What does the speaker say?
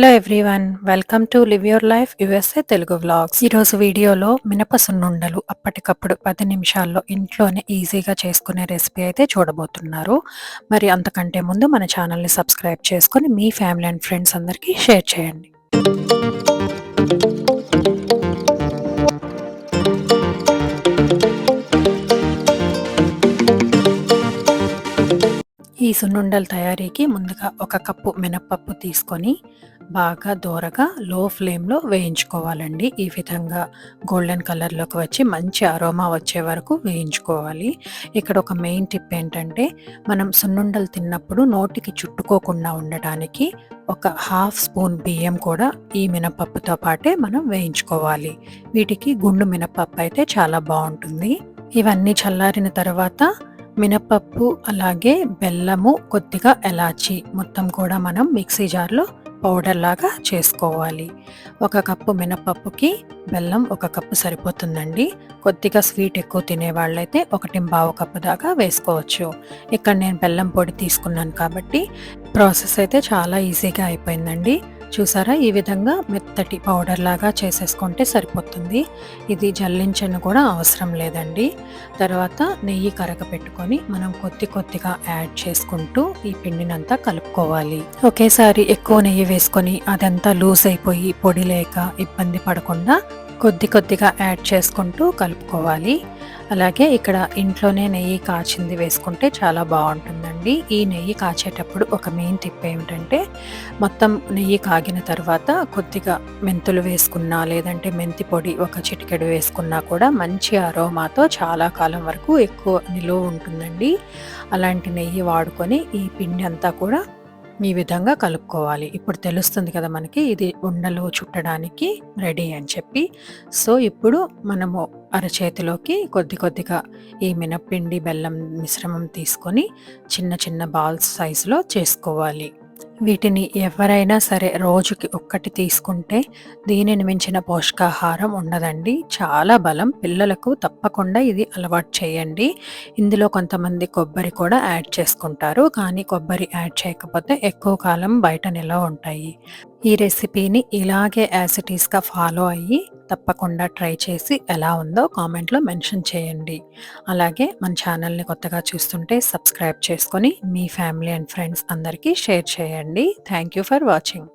Hello everyone welcome to live your life USA Telugu vlogs ఈరోజు వీడియోలో మినప సున్నుండలు అప్పటికప్పుడు పది నిమిషాల్లో ఇంట్లోనే ఈజీగా చేసుకునే రెసిపీ అయితే చూడబోతున్నారు. మరి అంతకంటే ముందు మన ఛానల్ని సబ్స్క్రైబ్ చేసుకొని మీ ఫ్యామిలీ అండ్ ఫ్రెండ్స్ అందరికీ షేర్ చేయండి. ఈ సున్నుండల తయారీకి ముందుగా ఒక కప్పు మినప్పప్పు తీసుకొని బాగా దోరగా లో ఫ్లేమ్లో వేయించుకోవాలండి. ఈ విధంగా గోల్డెన్ కలర్లోకి వచ్చి మంచి అరోమా వచ్చే వరకు వేయించుకోవాలి. ఇక్కడ ఒక మెయిన్ టిప్ ఏంటంటే మనం సున్నుండలు తిన్నప్పుడు నోటికి చుట్టుకోకుండా ఉండటానికి ఒక హాఫ్ స్పూన్ బియ్యం కూడా ఈ మినపప్పుతో పాటే మనం వేయించుకోవాలి. వీటికి గుండు మినపప్పు అయితే చాలా బాగుంటుంది. ఇవన్నీ చల్లారిన తర్వాత మినపప్పు అలాగే బెల్లము కొద్దిగా ఎలాచి. మొత్తం కూడా మనం మిక్సీ జార్లో పౌడర్ లాగా చేసుకోవాలి. ఒక కప్పు మినపప్పుకి బెల్లం ఒక కప్పు సరిపోతుందండి. కొద్దిగా స్వీట్ ఎక్కువ తినే వాళ్ళైతే ఒకటి బావు కప్పు దాకా వేసుకోవచ్చు. ఇక్కడ నేను బెల్లం పొడి తీసుకున్నాను కాబట్టి ప్రాసెస్ అయితే చాలా ఈజీగా అయిపోయిందండి. చూసారా? ఈ విధంగా మెత్తటి పౌడర్ లాగా చేసేసుకుంటే సరిపోతుంది. ఇది జల్లించను కూడా అవసరం లేదండి. తర్వాత నెయ్యి కరగ పెట్టుకొని మనం కొద్ది కొద్దిగా యాడ్ చేసుకుంటూ ఈ పిండినంతా కలుపుకోవాలి. ఒకేసారి ఎక్కువ నెయ్యి వేసుకొని అదంతా లూజ్ అయిపోయి పొడి లేక ఇబ్బంది పడకుండా కొద్ది కొద్దిగా యాడ్ చేసుకుంటూ కలుపుకోవాలి. అలాగే ఇక్కడ ఇంట్లోనే నెయ్యి కాచింది వేసుకుంటే చాలా బాగుంటుందండి. ఈ నెయ్యి కాచేటప్పుడు ఒక మెయిన్ టిప్ ఏమిటంటే మొత్తం నెయ్యి కాగిన తర్వాత కొద్దిగా మెంతులు వేసుకున్నా లేదంటే మెంతి పొడి ఒక చిటికెడు వేసుకున్నా కూడా మంచి అరోమాతో చాలా కాలం వరకు ఎక్కువ నిలువ ఉంటుందండి. అలాంటి నెయ్యి వాడుకొని ఈ పిండి అంతా కూడా ఈ విధంగా కలుపుకోవాలి. ఇప్పుడు తెలుస్తుంది కదా మనకి ఇది ఉండలు చుట్టడానికి రెడీ అని చెప్పి. సో ఇప్పుడు మనము అరచేతిలోకి కొద్ది కొద్దిగా ఈ మినప్పిండి బెల్లం మిశ్రమం తీసుకొని చిన్న చిన్న బాల్స్ సైజులో చేసుకోవాలి. వీటిని ఎవరైనా సరే రోజుకి ఒక్కటి తీసుకుంటే దీనిని మించిన పోషకాహారం ఉండదండి. చాలా బలం. పిల్లలకు తప్పకుండా ఇది అలవాటు చేయండి. ఇందులో కొంతమంది కొబ్బరి కూడా యాడ్ చేసుకుంటారు. కానీ కొబ్బరి యాడ్ చేయకపోతే ఎక్కువ కాలం బయట నిలవ ఉంటాయి. ఈ రెసిపీని ఇలాగే యాసిటీస్గా ఫాలో అయ్యి తప్పకుండా ట్రై చేసి ఎలా ఉందో కామెంట్లో మెన్షన్ చేయండి. అలాగే మన ఛానల్ని కొత్తగా చూస్తుంటే సబ్స్క్రైబ్ చేసుకొని మీ ఫ్యామిలీ అండ్ ఫ్రెండ్స్ అందరికీ షేర్ చేయండి. Thank you for watching.